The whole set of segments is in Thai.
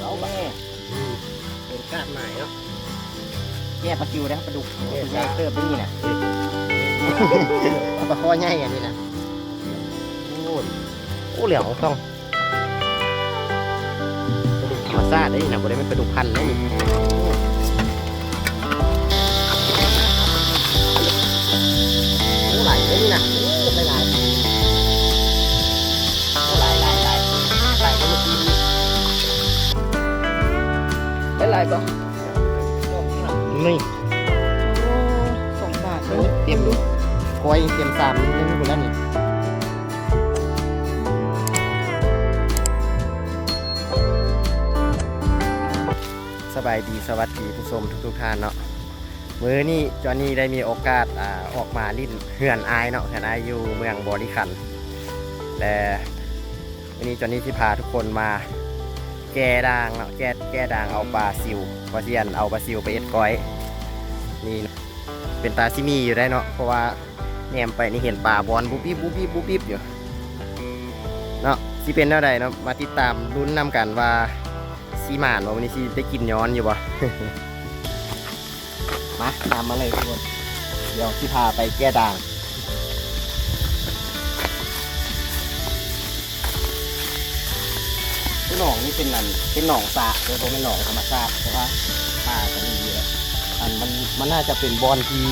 เอาไปเป็นกาดใหม่เนาะแย่ปลาคิวนะปลาดุกตัวใหญ่เติบได้นี่นะปลาคอใหญ่อันนี้นะโอ้ยโอ้เหลียวต้องปลาดุกธรรมชาติได้นี่นะบ่ได้เป็นปลาดุกพันธุ์ได้นี่โอ้ไหลได้นี่นะ ไรปะนี่สองบาทโอ้เตรียมดูคอยเตรียมสามนี่หมดแล้วนี่สบายดีสวัสดีผู้ชมทุกๆท่านเนาะมื้อนี้จอห์นนี่ได้มีโอกาสอ่าออกมาลิ้นเหือนอายเนาะเหือนอายอยู่เมืองบริขันธ์แต่วันนี้จอห์นนี่ที่พาทุกคนมา แก้ด่างเนาะแก้แก้ด่างเอาปลาซิวปลาเซียนเอาปลาซิวไปเอ็ดก้อย นี่เป็นตาซิมีอยู่ได้เนาะเพราะว่าแนมไปนี่เห็นป่าบอลบุบบิบบุบบิบบุบบิบอยู่เนาะสิเป็นเท่าใดเนาะมาติดตามลุ้นนำกันว่าซีหมานว่าวันนี้สิได้กินย้อนอยู่บ่มาตามมาเลยทุกคนเดี๋ยวที่พาไปแก้ด่าง หนองนี่เป็นนันเป็นหนองสระเลยผมเป็นหนองธรรมชาติแต่ว่าป่าก็มีเยอะอันมันมันน่าจะเป็นบอลที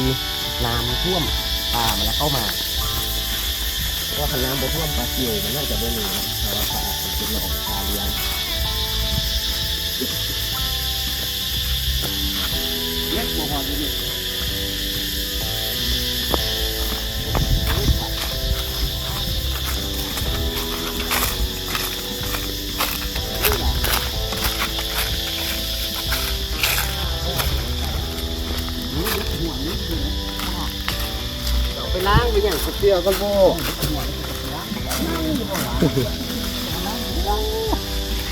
น้ำท่วมป่ามันแล้วเข้ามาเพราะว่าคันน้ำบ่ท่วมปลาเกี่ยวมันน่าจะเบิ่หนีนะแต่ว่าป่าเป็นหนอง ไปอย่างเปรี้ยวกันโบ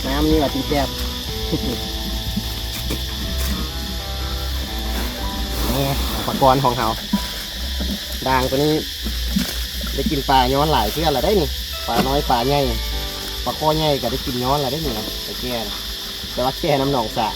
น้ำนี่ว่าตีแซ่บนี่อุปกรณ์ของเขาด่างตัวนี้ ได้กินปลาย้อนหลายเพื่อนละได้นี่ปลาน้อยปลาใหญ่ปลาข้อใหญ่ก็ได้กินย้อนละได้นี่นะไปแก่แต่ว่าแก่น้ำหนองสะ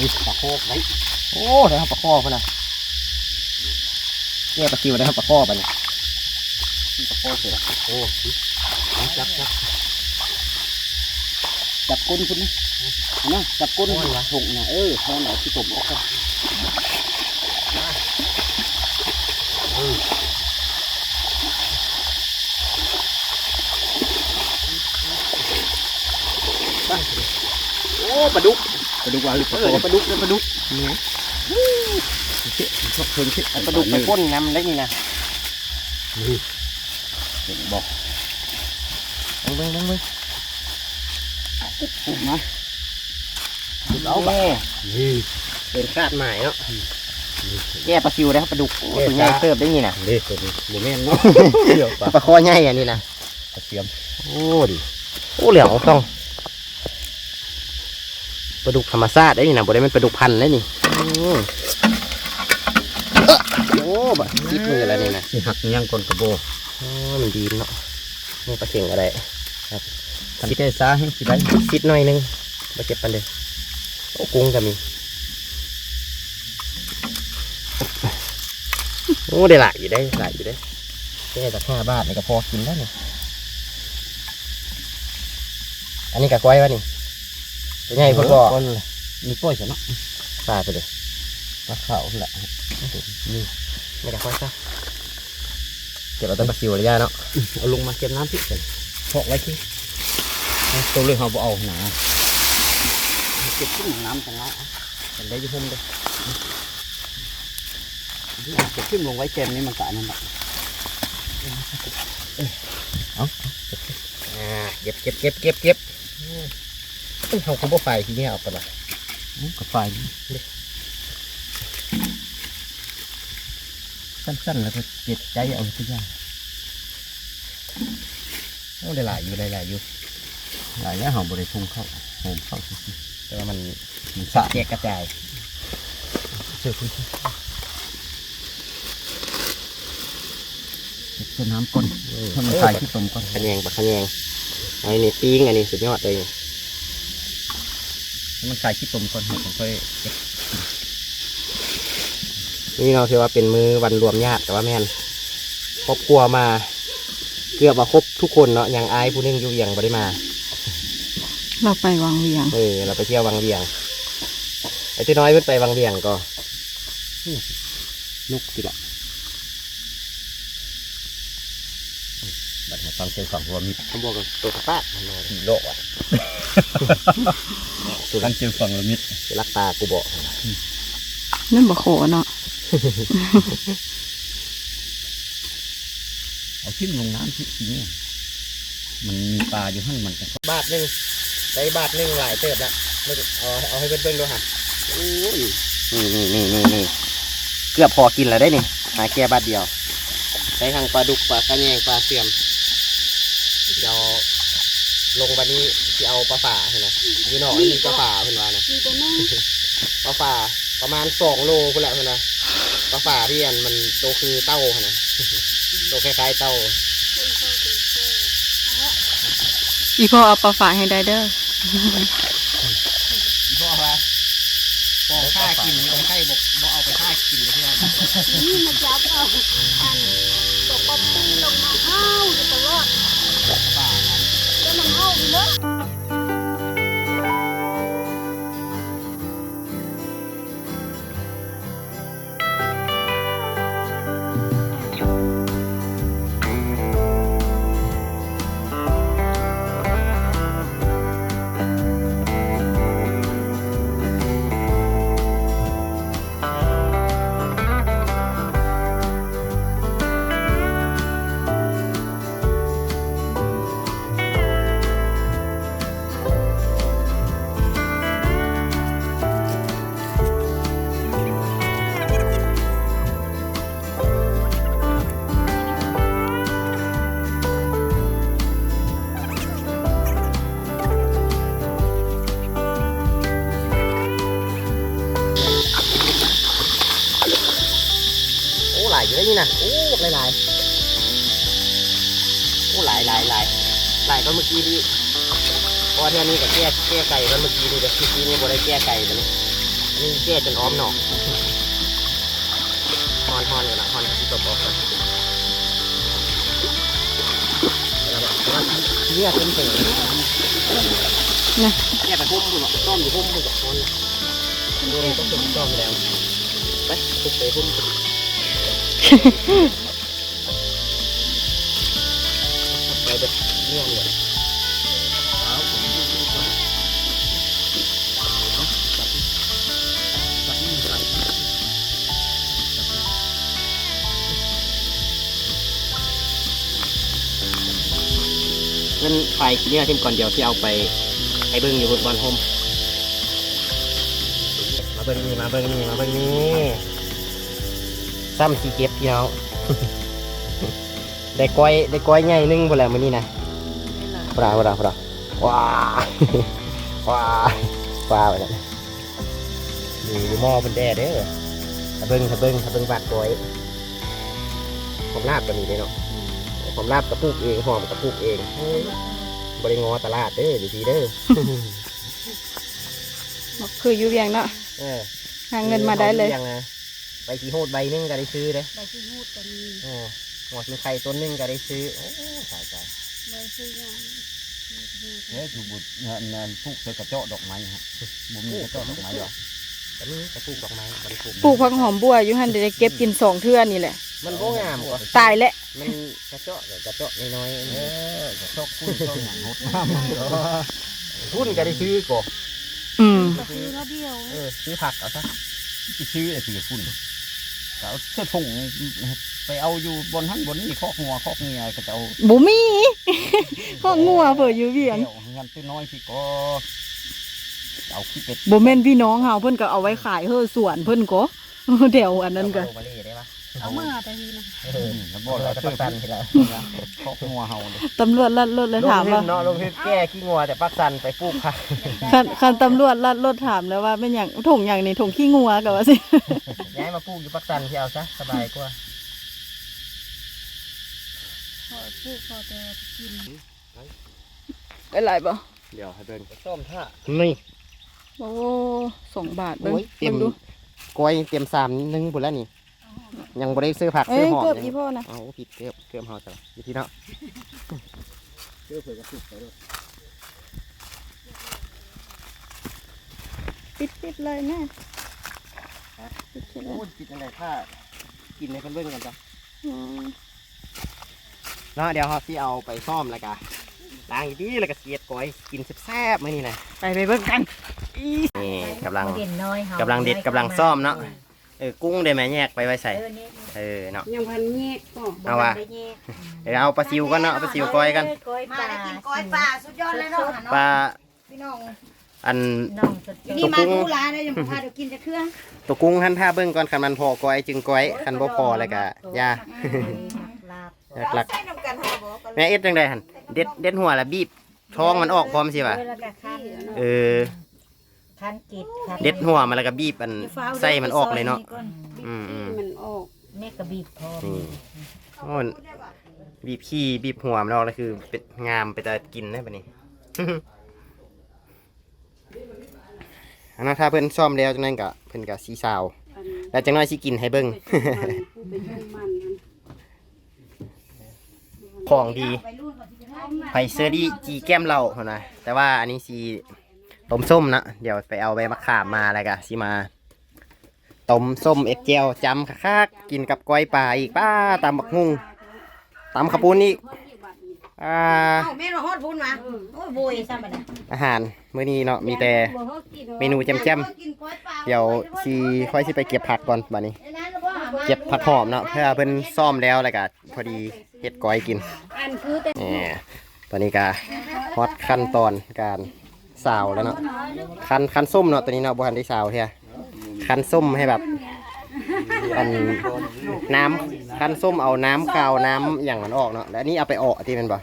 นี่ปลาโคกไหนโอ้ได้ครับปลาข้อพะนะเนี่ยปลาคิวได้ครับปลาข้อปะเนี่ยนี่ปลาข้อเสร็จแล้วโอ้จับจับจับก้นคุณนะนะจับก้นหัวหงนะเออพอหน่อยที่ผมออกกันโอ้ปลาดุก ไปดูว่าหรือเออปลาดุกปลาดุกเพิ่งคิดปลาดุกไปพ่นน้ำได้นี่นะบอกเบิ้งเบิ้งเบิ้งเบิ้งนะเอาไปนี่เป็นคาดหมายเนาะแย่ปลาคิวได้ครับปลาดุกตัวใหญ่เติบได้นี่นะเด็กตัวนี้โมเมนเนาะเดี๋ยวปะปลาคอใหญ่อันนี้นะกระเทียมโอ้ดิโอ้เหลียวต้อง ปลาดุกธรรมชาติได้นี่นะบ่ได้เป็นปลาดุกพันธุ์ได้นี่อืมเอ้อโอ้บะซิดมือแล้วนี่นะสิหักยังคนกระโบโอ้มันดีเนาะนี่ปลาเข่งอะไรทันแก้ซาให้สิได้ซิดหน่อยหนึงมาเก็บปันเด้อโอ้กุ้งก็มีอ้ได้หลายอยู่ได้หลายอยู่ได้แค่จากห้าบาทนี่ก็พอกินแล้วนี่อันนี้กับก้อยวะนี่ ตัวใหญ่พอบอกก้อนเลยมีกล้วยใช่เนาะปลาไปเลยปลาขาวนั่นแหละนี่ไม่กับก้อยซะเก็บเอาต้นปลาซิวเลยย่าเนาะเอาลงมาเก็บน้ำพี่กันเพาะไว้ที่ตัวเรื่องเขาบ่เอาหนาเก็บขึ้นน้ำจังละกันได้อยุ่พุ่มเลยเก็บขึ้นลงไว้เกมนี้มันกะนั่นแหละอ่าเก็บเก็บเก็บเก็บเก็บอืม เอ้ยเขาคงบ่ไฟทีนี้เอาไปละกับไฟสั้นๆแล้วก็เจ็บใจเอาทุกอย่างโอ้ได้หลายอยู่ได้หลายอยู่หลายอย่างหอมบริทุงเข้าหอมเข้าซื่อแต่ว่ามันๆมันสะแยกกระจายเจอคุณเก็บเส้นน้ำก้นให้มันใส่ที่ตมก้นขะแยงปลาขะแยงอันนี้ปิ้งอันนี้สุดยอดเลยให้ มันใส่ที่ตมก้นให้ผมค่อยเก็บนี่เราถือว่าเป็นมือวันรวมญาติแต่ว่าแม่นครอบครัวมา เกือบมาครบทุกคนเนาะอย่างอายผู้หนึงอยู่เวียงบ่ได้มา เราไปวังเวียงเออเราไปเที่ยววังเวียงไอ้ที่น้อยเพิ่นไปวังเวียงก็นกทีละบัดมาฟังเสียงฝั่งรวมมิตรเขาบอกกับตัวกระปากมันมาสี่โลกอะ ตัวกันเสียงฝั่งรวมมิตรจะรักตากูบอกนั่นบ่โขเนาะเอาขึ้นลงน้ำที่ทีนี้มันมีปลาอยู่ข้างมันกันบาทหนึ่งได้บาทหนึ่งหลายเติบละมึงเอาเอาให้เบิ่งๆดูค่ะโอ้ยนี่นี่นี่นี่นี่เกือบพอกินแล้วได้นี่หาแค่บาทเดียวได้ทั้งปลาดุกปลากระแยงปลาเสื่อมเดี๋ยว ลงวันนี้ที่เอาปลาฝ่าเห็นไหมอยู่นอกนี่มีปลาฝ่าเพิ่นว่านะมีแต่นึ่งปลาฝ่าประมาณสองโลพุ่นแหละเพิ่นว่าปลาฝ่าที่อันมันโตคือเต้าหั่นนะโตคล้ายๆเต้าอีพ่อเอาปลาฝากให้ได้เด้อพ่อว่าพอค่ากินคนไข้บอกบอกเอาไปค่ากินเลยที่นั่นนี่มาจับเอาอันดอกป๊อปปี้ลงมาเฮ้าอยู่ตลอดฝ่า แล้ว หลายก็เมื่อกี้นี่พราะว่าเที่ยนี้กับแก้แก้ไก่ก็เมื่อกี้นี่ก็เมื่อกี้นี่บ่ได้แก้ไก่ตัวนี้อันนี่แก้จนอ้อมหนอกฮอนฮอนกันนะฮอนที่ตบออกกันเนี่ยเป็นเสือนะแก้ไปพุ่มคุณหรอต้อมอยู่พุ่มคุณกับฮอนโดนต้องต้อมแล้วไปไปพุ่ม แบบเนื่องเลยเล่นไฟกินเนี่ยทิ้มก่อนเดียวที่เอาไปให้เบิ้งอยู่บนบอลโฮมมาเบิ้งนี่มาเบิ้งนี่มาเบิ้งนี่ซ้ำสีเก็บพี่น้องได้ก้อยได้ก้อยใหญ่หนึงพอแล้วมื้อนี้นะ ปลาปลาปลาว้าว้าว้าไปแล้วนี่อยู่หม้อเป็นแด่เด้อถ้าเบิ้งถ้าเบิ้งถ้าเบิ้งบาดก้อยผมลาบก็มีเด้เนาะผมลาบกระปุกเองหอมกระปุกเองเฮ้ยบริงอตลาดเด้อดีๆเด้อบอกคืออยู่เวียงเนาะเออหาเงินมาได้เลยงนะใบขี้โหดใบหนึงก็ได้ซื้อเด้ใบที่หูดก็มีโอ้หัวกินไข่ต้นหนึงก็ได้ซื้อโอ้ตายตายใบซื้อยางเฮ้ยถูกบุตรเงินผูกใส่กระเจาะดอกไม้ฮะบุญมีกระเจาะดอกไม้หรอแต่นี่กระปลูกดอกไม้บริปลูกปลูกผักหอมบัวอยู่หันได้เก็บกินสองเทื่อนี่แหละ มันบ่งามกว่าตายแล้วมันกระเจาะเดี๋ยวกระเจาะน้อยๆเอเอออกระเจาะคุ้นเจาะหนังงดงามเหรอหุ้นก็ได้ซื้อก่ออืมก็ซื้อแล้วเดียวเออซื้อผักเอาซะไปซื้อไอ้สีคุ้นเขาเสื้อถุงไปเอาอยู่บนหันบนนี่คอกงัวคอกเมียก็จะเอาบ่มี ข้องัวเผื่ออยู่เวียงเดี๋ยวเงินตัวน้อยพี่ก็เอาขี้เป็ดบ่แม่นพี่น้องเฮาเพิ่นก็เอาไว้ขายเฮ้อสวนเพิ่นก็เดี๋ยวอันนั้นก็เอามาเล่ได้ปะเอาเมื่อไปทีนะเออแล้วบบออกกเราเราจะเสื้ปัอกสันทีละคอกงัวเฮาเลยตำรวจลัดรถเลยถามว่าลงทุนเนาะลงทุนแก้ขี้งัวแต่ปักสันไปปลูกผักคันคันตำรวจลัดรถถามแล้วว่าเป็นหยังถงหยังนี่ถงขี้งัวก็ว่าสิย้ายมาปลูกอยู่ปักสันที่เอาซะสบายกว่า พอพูดพอแต่กินได้หลายบ่เดี๋ยวให้เบิ่งส้มท่านี่โอ้สองบาทเบิ่งโอ้ยเต็มเบิ่งดูกล้วยเต็มสามนึงพุ่นแล้วนี่ยังบ่ได้ซื้อผักเอ้ซื้อยหอมเกือบยังอีพ่อนะเอาผิดเกือบเกือบเฮาจ้ะอยู่ที่เนาะปิดปิดเลยแม่ปิดปิดเลยพูดผิดอะไรถ้ากินในเพิ่นเบิ่งกันจ้ะอืม เนาะเดี๋ยวเฮาสิเอาไปซ่อมแล้วก็ล้างดีๆแล้วก็เสียดกล้วยกินแซ่บๆมื้อนี้นะไปไปเบิ่งกันนี่กำลังเด่นน้อยเฮากำลังเด็ดกำลังซ่อมเนาะเออกุ้งได้ไหมแยกไปไว้ใส่เออเนี่ยเออเนาะยังพันแยกก็เอาว่ะได้แยกเออเอาปลาซิวก็เนาะเอาปลาซิวก้อยกันก้อยมาปลาได้กินก้อยปลาสุดยอดเลยเนาะปลาพี่น้องอันน้องสดนี่มาดูร้านได้ยังพาเดี๋ยวกินจะเครื่องตัวกุ้งท่านท่าเบิ่งก่อนคันมันพอก้อยจึงก้อยคันบ่พอแล้วก็ยาลาบ หลักใส่น้ำกันหาบอกกันๆแม่เอ็ดจังไดหั่นเด็ดเด็ดหัวแล้วบีบท้องมันออกพร้อมสิว่ะเออแล้วก็คันเออ คันกิดคันเด็ดหัวมันแล้วก็บีบอันไส้มันออกเลยเนาะอืมอืมมันออกแม่กระบีบพอนี่โอ้ยบีบขี้บีบหัวมันออกแล้วคือเป็นงามไปแต่กินได้ปะนี่ อันนั้นถ้าเพิ่นซ่อมแล้วจังนั้นก็เพิ่นก็สีสาวแล้วจังน้อยสิกินให้เบิ่ง ผู้เป็นยุ่งมันนั้น ของดีไปรุ่นก่อนที่จะทำไผ่เซอร์ดีจีแก้มเหล้าหั่นนะแต่ว่าอันนี้สีต้มส้มนะเดี๋ยวไปเอาใบมะขามมาแล้วก็สิมาต้มส้มเอ็ดเจียวจำคักๆกินกับก้อยปลาอีกป้าตำบักฮุ่งตำขาวปุ้นอีกอ่าเอ้าแม่มาฮอดพูนมาโอ้ยโบยซ้ำบัดน่ะอาหารมื้อนี้เนาะมีแต่เมนูแจ่มกินก้อยปลาๆเดี๋ยวสิค่อยสิไปเก็บผักก่อนบัดนี้ในนั้นแล้วบ่หามาเก็บผักหอมเนาะเพื่อเพิ่นซ่อมแล้วแล้วก็พอดี เฮ็ดก้อยกินอันคือแต่แหมตอนนี้ก็ฮอตขั้นตอนการสาวแล้วเนาะคันคันส้มเนาะตอนนี้เนาะบ่ทันได้สาวเท่าคันส้มให้แบบอันน้ำคันส้มเอาน้ำกาวน้ำอย่างมันออกเนาะแล้วอันนี่เอาไปออกที่แมันบ่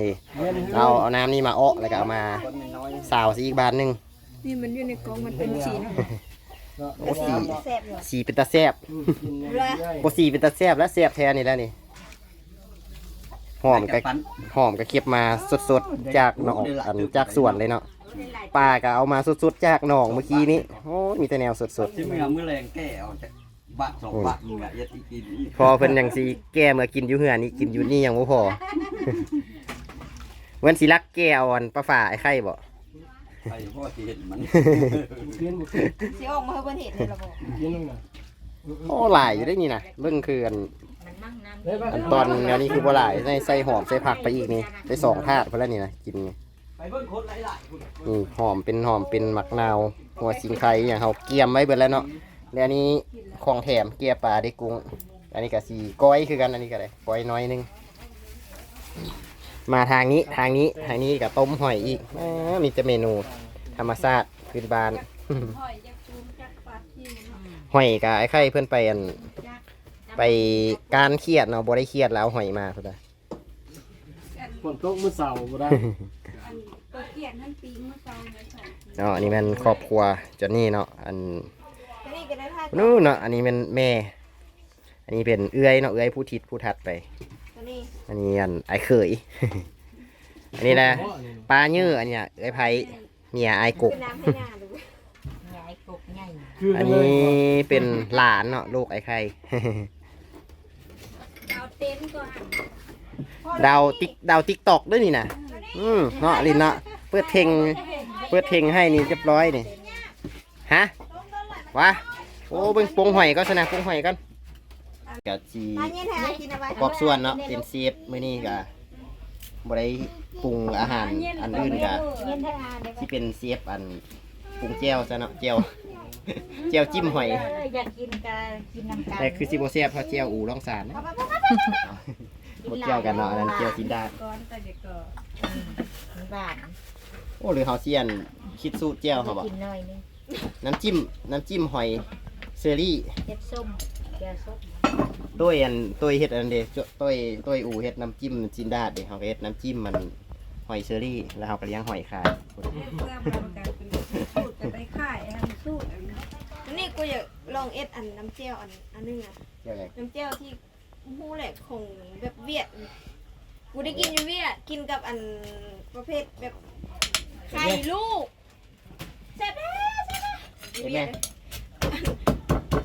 นี่เอาเอาน้ำนี่มาออกแล้วก็เอามาสาวสีอีกบานหนึงนี่มันอยู่ในกล่องมันเป็นสีโอ้สีสีเป็นตาแซ่บโอ้สีเป็นตาแซ่บและแซ่บแท้นี่แล้วนี่ หอมก็ปันหอมก็เก็บมาสดๆจากหนองอันจากสวนเลยเนาะปลาก็เอามาสดๆจากหนองเมื่อกี้นี้โอ้ยมีแต่แนวสดที่เมื่อเมื่อแรงแก้เอาจากบะสองบะมึงอะยัดอีกกินๆพอเพิ่นยังสิแก้เมื่อกินอยู่เหือนี่กินอยู่นี่ยังบ่พอ เว้นสิรักแก้เอาอันปลาฝ่าไอ้ไข่บ่ใครพ่อที่เห็นมันสิออกมาให้เพิ่นเห็นนี่ล่ะบ่โอ้หลายอยู่ได้นี่นะเบิ่งคืออันมันมั่งน้ำ อันตอนอันนี้คือบ่หลายใส่ใส่หอมใส่ผักไปอีกนี่ไปสองถาดเพิ่นแล้วนี่นะกินนี่ไงคนหลายๆคุณนี่หอมเป็นหอมเป็นหมักนาวหัวสิงไข่อย่างเขาเกียมไว้เบิดแล้วเนาะแล้วอันนี้ของแถมเกียปลาได้กุ้ง อันนี้ก็สีก้อยคือกันอันนี้ก็ได้ก้อยน้อยหนึงมาทางนี้ทางนี้ทางนี้ก็ต้มหอยอีกมีแต่เมนู ธรรมชาติพื้นบ้านหอยกับไอ้ไข่เพื่อนไปอัน ไปการเครียดเนาะบ่ได้เครียดแล้วเอาหอยมาพุ่นน่ะ ฝนตกมื้อเสาร์บ่ได้ตัวเกียนนั่นปีมื้อเช้าเนี่ยใส่เนาะอันนี้เป็นครอบครัวจอนนี่เนาะอันตัวนี้ก็ได้ท่านู้นเนาะอันนี้เป็นแม่ อันนี้เป็นเอื้อยเนาะเอื้อยผู้ทิศผู้ทัดไปตัวนี้อันนี้อันไอ้เขย อันนี้นะปลาเนื้ออันเนี้ยเอ้อยไผ่เมียไอ้ายกบคือน้ำให้หน้าดูใหญ่กบใหญ่คืออันเลยนี้เป็นหลานเนาะลูกไอ้ไข่ เอาเต็นท์ก่อนดาวติ๊กดาวติ๊กตอกด้วยนี่นะอืมเนาะลินเนาะเปิดเพลงเปิดเพลงให้นี่เรียบร้อยนี่ฮะวะโอ้เบิ่งปงหอยก็ชนะปงหอยกันกะจีมาเย็นแท้กินเอาไว้ประกอบส่วนเนาะเป็นเซฟมื้อนี้กะบ่ได้ปรุงอาหารอันอื่นกะเย็นทั้งอันเลยที่เป็นเซฟอันปรุงแจ่วซะเนาะแจ่ว แจ่วจิ้มหอยเอออยากกินกันกินน้ำกันแต่คือสิบ่แซ่บเท่าแจ่วอู่ร่องสารนะบ่แจ่วกันเนาะอันนั้นแจ่วจินดาก่อนแต่เด็กก็หวานโอ้หรือเฮาเซียนคิดสูตรแจ่วเขาบ่กินหน่อยนึงน้ำจิ้มน้ำจิ้มหอยเซอรี่เฮ็ดส้มแกงส้มตัวอันตัวเฮ็ดอันเดะตัวตัวอูเฮ็ดน้ำจิ้มจินดาดเดะเฮาก็เฮ็ดน้ำจิ้มมันหอยเซอรี่แล้วเฮาก็เลี้ยงหอยขายเพื่อมากันเป็นสูตรจะได้ค่ายอันสูตรอันนี้นี่ กูอยากลองเอ็ดอันน้ำเจียวอันอันนึงอะเดี๋ยวไงน้ำเจียวที่หูแหลกของแบบเวียดกูได้กินอยู่เวียดกินกับอันประเภทแบบไข่ลูกแซ่บแท้แซ่บแท้อยู่เวียดเลย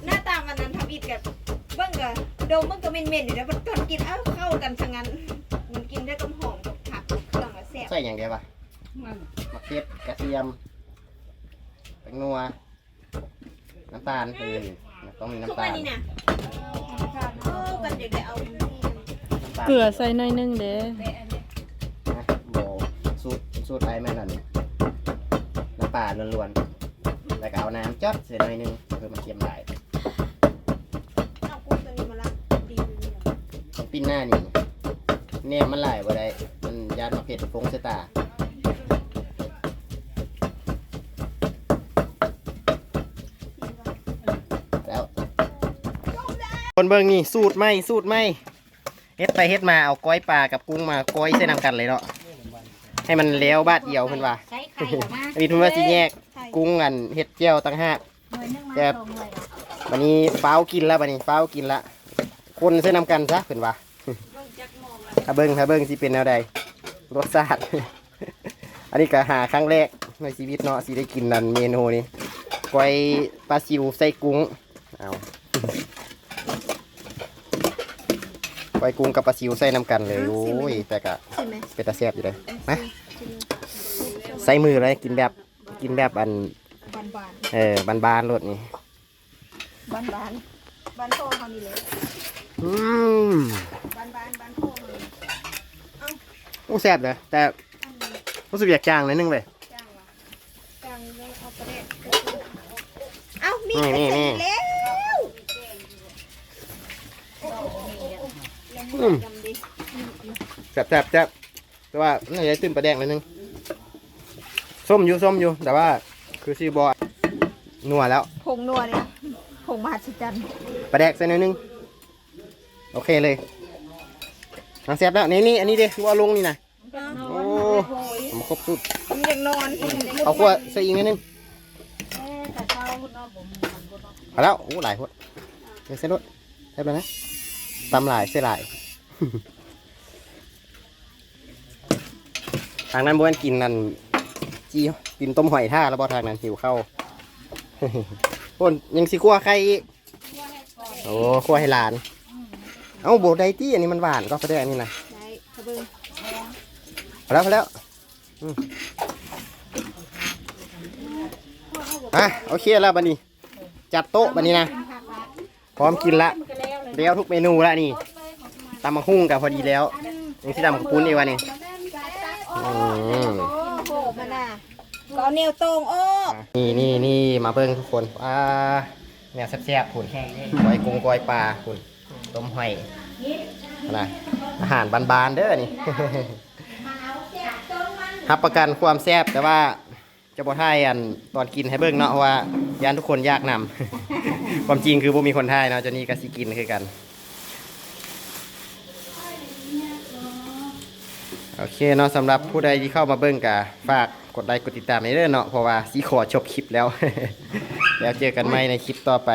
หน้าตามันนั้นทำอิดกับเบิ้งกับโดมเบิ้งกับเมนๆอยู่แล้วมันตอนกินเอ้าเข้ากันชังงั้น มันกินได้กับหอมกับผักกับเครื่องอะแซ่บใส่อย่างเดียวปะมันมะเขือเกระเทียมแป้งนัว น้ำตาลเออต้องมีทุกน้ำวัตานลนี้นะข้าวเออกันเดี๋ยวได้เอาน้ำตาลเกลือใส่หน่อยนึงเด้แต่อันนี้นะโบสูตรสูตรไอ้แม่นั่นน้ำปลาล้วนๆแล้วก็เอาน้ำจอดเสียหน่อยหนึงเพื่อมันเค็มได้เอากุ้งตัวนี้มาละดีเลยเนี่ยต้องปิ้นหน้านี่แนมมันหลายบ่ได้มันยานมาเผ็ดฟงเสตา คนเบิ่งนี่สูตรไหมสูตรไหมเฮ็ดไปเฮ็ดมาเอาก้อยปลากับกุ้งมาก้อยใส่น้ำกันเลยเนาะให้มันเลี้ยวบาดเดียวเพิ่นว่าใช้ไข่ออกมาอันนี้เพิ่นว่าสิแยกใช่กุ้งอันเฮ็ดเจียวต่างหากหน่วยนึงมาแซ่บสองหน่วยละวันนี้ฟ้าวกินแล้ววันนี้ฟ้าวกินละคนใส่น้ำกันซะเพิ่นว่าถ้าเบิ่งถ้าเบิ่งสิเป็นแนวใดรสชาติอันนี้ก็หาครั้งแรกในชีวิตเนาะสิได้กินนั่นเมนูนี้ก้อยปลาซิวใส่กุ้งเอา ก้อยกุ้งกับปลาซิวใส่น้ำกันเลยโอ้ยแต่ก็ใช่ไหมเป็นตาแซ่บอยู่เลยมาใส่มือเลยกินแบบกินแบบอันบานบานเออบานๆรสนี่บานบานบานโทเขานี่เลยอืมบานบานบานโทเขานี่โอ้แซ่บเลยแต่รู้สึกอยากจางนิดนึงเลยจ้างวะจ้างเลยเอาไปเลยเอ้ามีนี่ไปนี่ใส่นี่ แล้ว อืมจำดิแซ่บแซ่บแซ่บแต่ว่าน่าจะตื้มปลาแดงนิดนึงส้มอยู่ส้มอยู่ แต่ว่า คือซีบอนัวแล้วผงนัวเนี่ยผงมหัศจรรย์ปลาแดกใส่หนิดนึง โอเคเลยน้ำแซ่บแล้วนี่นี่อันนี้เด้คือว่าลงนี่นะโอ้ผมครบสุดมันอยากนอนเอาขั้วใส่อีกนิดนึงเอ้แต่เช้าเนาะผมมันบ่เนาะเอาแล้วโอ้หลายคนเดี๋ยวเส้นรถได้แล้วนะตำหลายเส้นหลาย ทางนั้นบ้วนกินนั่นจีกินต้มหอยท่าแล้วบ่ทางนั้นหิวข้าวคนยังสิคั่วไข่อีกโอ้คั่วให้หลาน เอ้าโบไดตี้อันนี้มันหวานก็แสดงนี่นะได้ขะเบิงพอแล้วพอแล้วอืมอะโอเคแล้วบันนี้ จัดโต๊ะบันนี้นะ พร้อมกินละเลี้ยวทุกเมนูละนี่ ตำมะฮุ่งกับพอดีแล้วยังที่ตำกับปุ้นอีกวันนี้อืมโหมันน่ะก็เอาแนวตรงโอ้นี่นี่นี่มาเบิ้งทุกคนอ่าเนี่ยแซ่บๆคุณกอยกุ้งกอยปลาคุณต้มหอยนะอาหารบานๆเด้อนี่ รับประกันความแซ่บแต่ว่าจะบอท่ายอันตอนกินให้เบิ่งเนาะว่ายานทุกคนยากนำ ความจริงคือบ่มีคนท่ายเนาะเจานี่ก็สิกินคือกัน โอ เคเนาะสำหรับผู้ใดที่เข้ามาเบิ่งกะฝากกดไลค์กดติดตามในเด้อเนาะเพราะว่าสีขอจบคลิปแล้ว แล้วเจอกันใหม่ในคลิปต่อไป